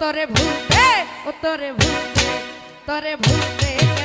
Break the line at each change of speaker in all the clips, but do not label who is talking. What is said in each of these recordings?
তরে তোরে ভুলতে ও তরে ভুলতে তরে ভুলতে।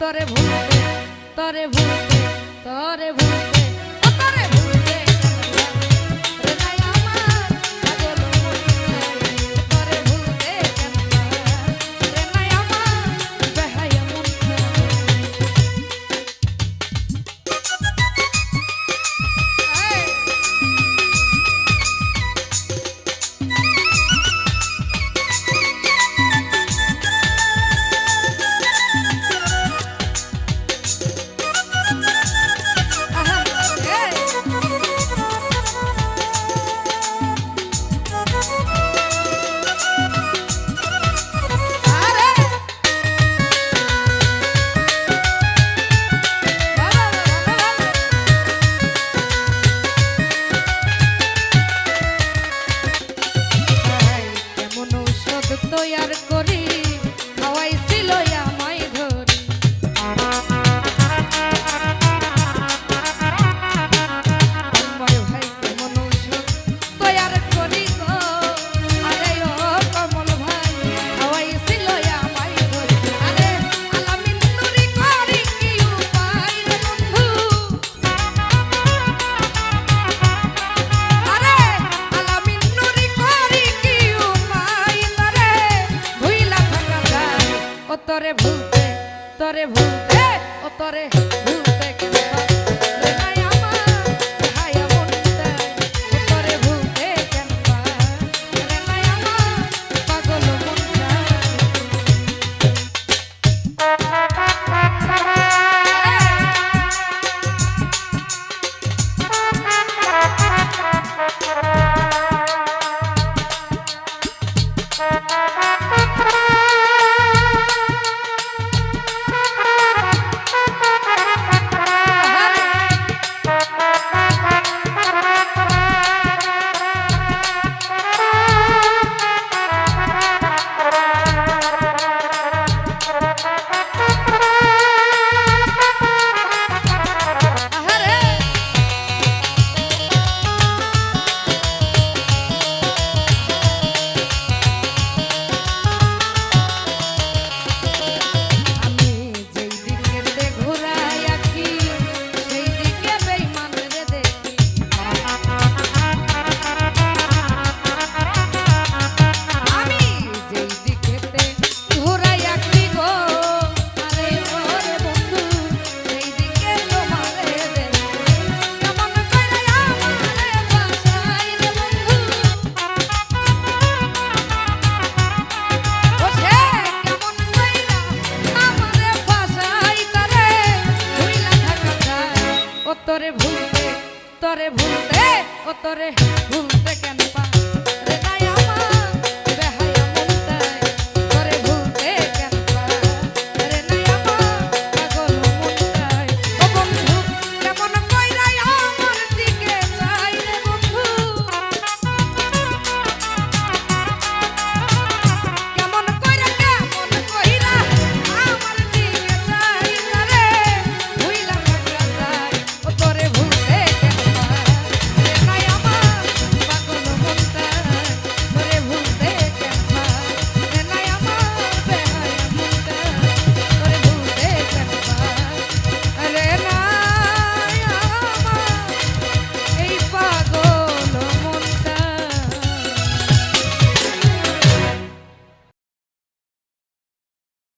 তরে ভুলতে তরে ভুলতে তরে ভুলতে। দয়ার করে। তরে তোরে ভুলতে ও তোরে ভুলতে কেন